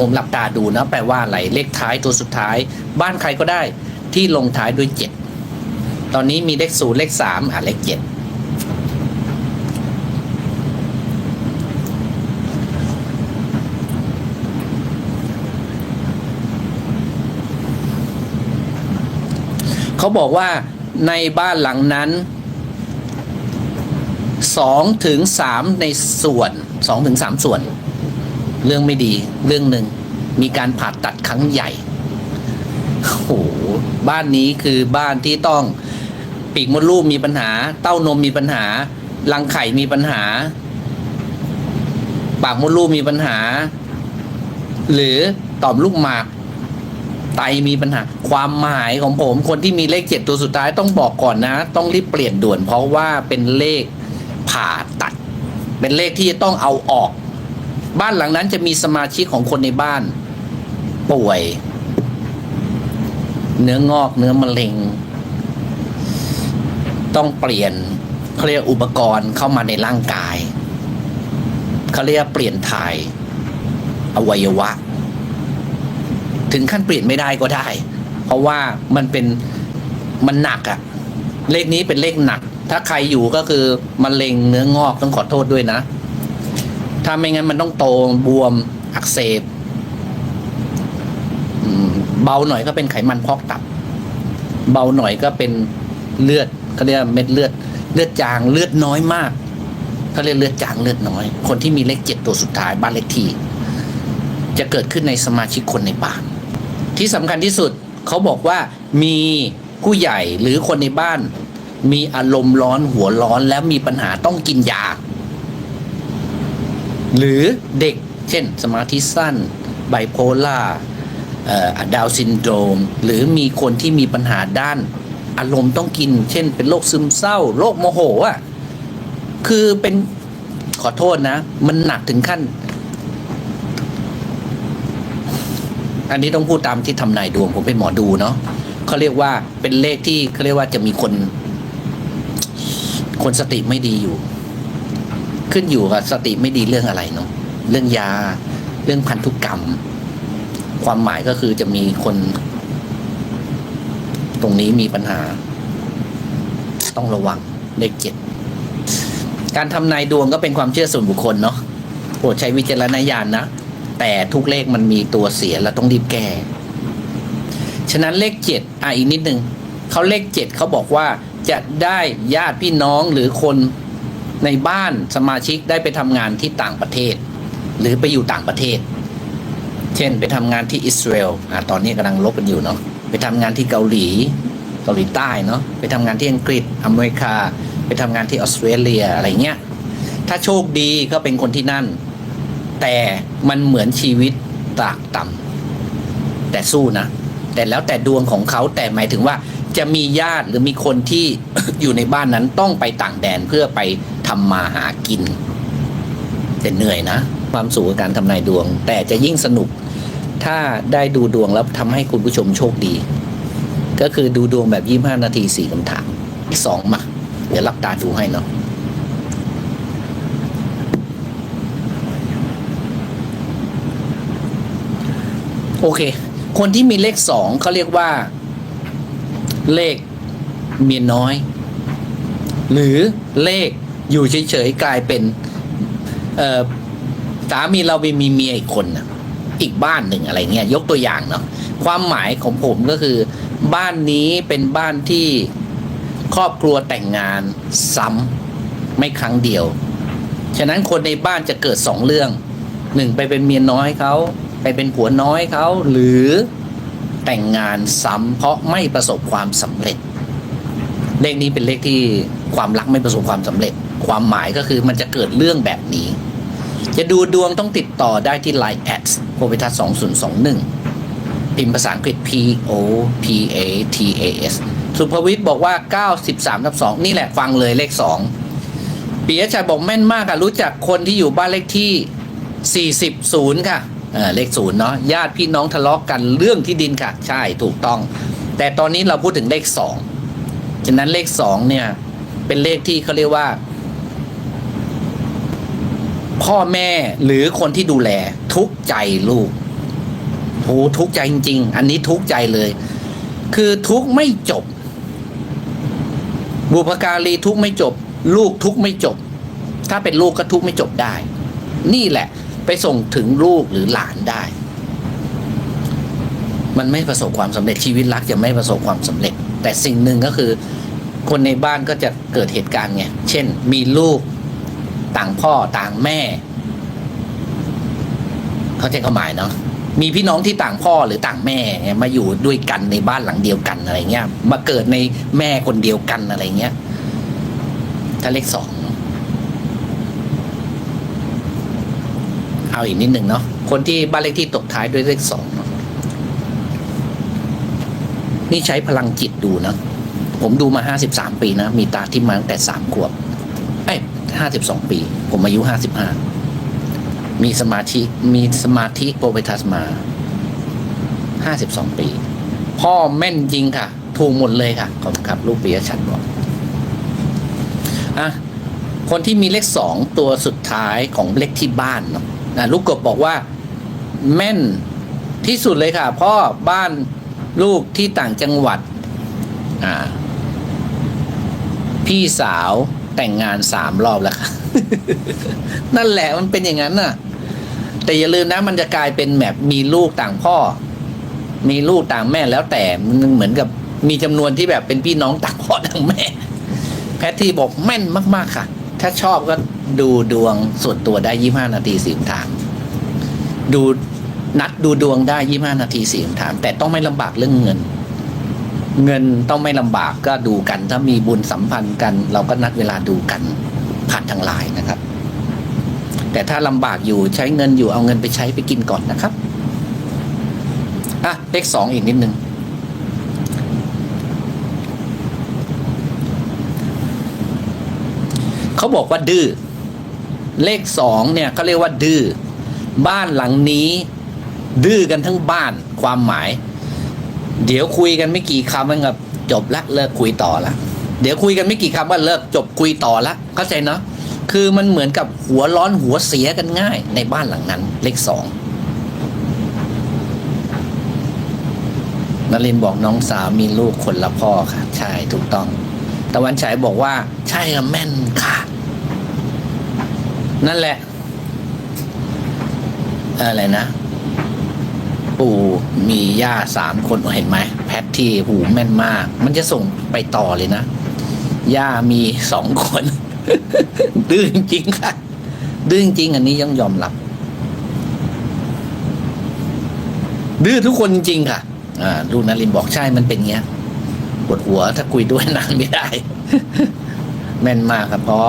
ผมหลับตาดูนะแปลว่าอะไรเลขท้ายตัวสุดท้าย บ้านใครก็ได้ที่ลงท้ายด้วยเจ็ดตอนนี้มีเลขศูนย์เลขสามอะเลขเจ็ดเขาบอกว่าในบ้านหลังนั้นสองถึงสามในส่วนสองถึงสามส่วน เรื่องไม่ดีเรื่องหนึ่งมีการผ่าตัดครั้งใหญ่โอ้โหบ้านนี้คือบ้านที่ต้องปีกมดลูกมีปัญหา เต้านมมีปัญหา รังไข่มีปัญหา ปากมดลูกมีปัญหา หรือต่อมลูกหมาก ไตมีปัญหา ความหมายของผม คนที่มีเลขเจ็ดตัวสุดท้ายต้องบอกก่อนนะ ต้องรีบเปลี่ยนด่วน เพราะว่าเป็นเลขผ่าตัด เป็นเลขที่จะต้องเอาออก บ้านหลังนั้นจะมีสมาชิกของคนในบ้าน ป่วย เนื้องอกเนื้อมะเร็ง ต้องเปลี่ยนเขาเรียกอุปกรณ์เข้ามาในร่างกายเขาเรียกเปลี่ยนถ่าย อวัยวะ ถึงขั้นเปลี่ยนไม่ได้ก็ได้ เพราะว่ามันเป็นมันหนักอะเลขนี้เป็นเลขหนัก ถ้าใครอยู่ก็คือมะเร็งเนื้องอกต้องขอโทษด้วยนะ ถ้าไม่งั้นมันต้องโตบวมอักเสบเบาหน่อยก็เป็นไขมันพอกตับ เบาหน่อยก็เป็นเลือดเขาเรียกเม็ดเลือด เลือดจางเลือดน้อยมากเขาเรียกเลือดจางเลือดน้อย คนที่มีเลขเจ็ดตัวสุดท้ายบ้านเลขที่จะเกิดขึ้นในสมาชิกคนในบ้าน ที่สำคัญที่สุดเขาบอกว่ามีผู้ใหญ่หรือคนในบ้าน มีอารมณ์ร้อนหัวร้อนแล้วมีปัญหาต้องกินยา หรือเด็กเช่นสมาธิสั้นไบโพล่าดาวซินโดรม หรือมีคนที่มีปัญหาด้านอารมณ์ต้องกิน เช่น เป็นโรคซึมเศร้าโรคโมโหอะคือเป็นขอโทษนะ มันหนักถึงขั้น อันนี้ต้องพูดตามที่ทำนายดวงผมเป็นหมอดูเนาะเขาเรียกว่าเป็นเลขที่เขาเรียกว่าจะมีคน คนสติไม่ดีอยู่ ขึ้นอยู่กับสติไม่ดีเรื่องอะไรเนาะเรื่องยา เรื่องพันธุกรรม ความหมายก็คือจะมีคน ตรงนี้มีปัญหา ต้องระวังเลขเจ็ดการทำนายดวงก็เป็นความเชื่อส่วนบุคคลเนาะโปรดใช้วิจารณญาณนะ แต่ทุกเลขมันมีตัวเสียแล้วต้องรีบแก้ ฉะนั้นเลขเจ็ดอะอีกนิดนึงเขาเลขเจ็ดเขาบอกว่าจะได้ญาติพี่น้องหรือคน ในบ้านสมาชิกได้ไปทำงานที่ต่างประเทศ หรือไปอยู่ต่างประเทศ เช่นไปทำงานที่อิสราเอลตอนนี้กำลังลบกันอยู่เนาะไปทำงานที่เกาหลีเกาหลีใต้เนาะไปทำงานที่อังกฤษอเมริกา ไปทำงานที่ออสเตรเลียอะไรเงี้ยถ้าโชคดีก็เป็นคนที่นั่น แต่มันเหมือนชีวิตตากต่ำแต่สู้นะ แต่แล้วแต่ดวงของเขาแต่หมายถึงว่า จะมีญาติหรือมีคนที่อยู่ในบ้านนั้นต้องไปต่างแดนเพื่อไปทำมาหากินแต่เหนื่อยนะ ความสูงกับการทำนายดวง แต่จะยิ่งสนุก ถ้าได้ดูดวงแล้วทำให้คุณผู้ชมโชคดี ก็คือดูดวงแบบยี่ห้านาทีสี่คำถามสองมาเดี๋ยวรับตาดูให้เนาะโอเค คนที่มีเลขสองเขาเรียกว่า เลขเมียน้อย หรือเลขอยู่เฉยๆกลายเป็นสามีเราไปมีเมียอีกคนน่ะอีกบ้านหนึ่งอะไรเงี้ยยกตัวอย่างเนาะความหมายของผมก็คือ บ้านนี้เป็นบ้านที่ครอบครัวแต่งงานซ้ำไม่ครั้งเดียว ฉะนั้นคนในบ้านจะเกิดสองเรื่องหนึ่งไปเป็นเมียน้อยเขาไปเป็นผัวน้อยเขาหรือ แต่งงานซ้ำเพราะไม่ประสบความสำเร็จ เลขนี้เป็นเลขที่ความรักไม่ประสบความสำเร็จ ความหมายก็คือมันจะเกิดเรื่องแบบนี้ จะดูดวงต้องติดต่อได้ที่ Line แอดโพพิทัศน์2021พิมพ์ภาษาอังกฤษ P O P A T A S สุภวิทย์บอกว่า 93ทับ2นี่แหละฟังเลยเลข 2ปียชัยบอกแม่นมากค่ะ รู้จักคนที่อยู่บ้านเลขที่ 40ศูนย์ค่ะ เลขศูนย์เนาะญาติพี่น้องทะเลาะกันเรื่องที่ดินค่ะใช่ถูกต้อง แต่ตอนนี้เราพูดถึงเลขสองฉะนั้นเลขสองเนี่ย เป็นเลขที่เขาเรียกว่า พ่อแม่หรือคนที่ดูแล ทุกใจลูกโหทุกใจจริง ๆ อันนี้ทุกใจเลย คือทุกไม่จบ บุพการีทุกไม่จบ ลูกทุกไม่จบ ถ้าเป็นลูกก็ทุกไม่จบได้ นี่แหละ ไปส่งถึงลูกหรือหลานได้ มันไม่ประสบความสำเร็จชีวิตรักจะไม่ประสบความสำเร็จ แต่สิ่งหนึ่งก็คือ คนในบ้านก็จะเกิดเหตุการณ์ไงเช่น มีลูกต่างพ่อต่างแม่เขาใจความหมายเนาะมีพี่น้องที่ต่างพ่อหรือต่างแม่มาอยู่ด้วยกันในบ้านหลังเดียวกันอะไรเงี้ย มาเกิดในแม่คนเดียวกันอะไรเงี้ยถ้าเลขสอง เอาอีกนิดหนึ่งเนาะคนที่บ้านเลขที่ตกท้ายด้วยเลขสองเนาะนี่ใช้พลังจิตดูนะผมดูมาห้าสิบสามปีนะ มีตาที่มาตั้งแต่สามขวบเอ้ยห้าสิบสองปี ผมอายุห้าสิบห้ามีสมาธิมีสมาธิโปรเวทัสมาห้าสิบสองปี พ่อแม่นจริงค่ะ ถูกหมดเลยค่ะ ขอบคุณครับ ลูกปียชัดบอกอะคนที่มีเลขสองตัวสุดท้ายของเลขที่บ้านเนาะ นะลูกกบบอกว่า แม่นที่สุดเลยค่ะพ่อบ้านลูกที่ต่างจังหวัด อ่า พี่สาวแต่งงานสามรอบแล้วค่ะ นั่นแหละมันเป็นอย่างนั้นน่ะ แต่อย่าลืมนะ มันจะกลายเป็นแบบมีลูกต่างพ่อ มีลูกต่างแม่แล้วแต่มันเหมือนกับมีจำนวนที่แบบเป็นพี่น้องต่างพ่อต่างแม่ แพทที่บอกแม่นมาก ๆ ค่ะ ถ้าชอบก็ ดูดวงส่วนตัวได้ยี่ห้านาทีสี่ถามดูนัดดูดวงได้ยี่ห้านาทีสี่ถาม แต่ต้องไม่ลำบากเรื่องเงิน เงินต้องไม่ลำบากก็ดูกัน ถ้ามีบุญสัมพันธ์กัน เราก็นัดเวลาดูกันผ่านทางไลน์นะครับ แต่ถ้าลำบากอยู่ใช้เงินอยู่เอาเงินไปใช้ไปกินก่อนนะครับอะเลขสองอีกนิดนึงเขาบอกว่าดื้อ เลขสองเนี่ยเขาเรียกว่าดื้อบ้านหลังนี้ ดื้อกันทั้งบ้านความหมาย เดี๋ยวคุยกันไม่กี่คำมันกับจบละเลิกคุยต่อละเดี๋ยวคุยกันไม่กี่คำว่าเลิกจบคุยต่อละเข้าใจเนาะคือมันเหมือนกับหัวร้อนหัวเสียกันง่าย ในบ้านหลังนั้น เลขสองนลินบอกน้องสาวมีลูกคนละพ่อค่ะ ใช่ถูกต้อง ตะวันฉายบอกว่า ใช่ค่ะแม่นค่ะ นั่นแหละ อะไรนะ ปู่มีย่าสามคนเห็นไหมแพทที่หูแม่นมาก มันจะส่งไปต่อเลยนะย่ามีสองคน ดื้อจริงค่ะ ดื้อจริง อันนี้ยังยอมรับ ดื้อทุกคนจริงค่ะ อ่าลูกนารินบอกใช่มันเป็นเงี้ยปวดหัวถ้าคุยด้วยนานไม่ได้ แม่นมากครับพ่อ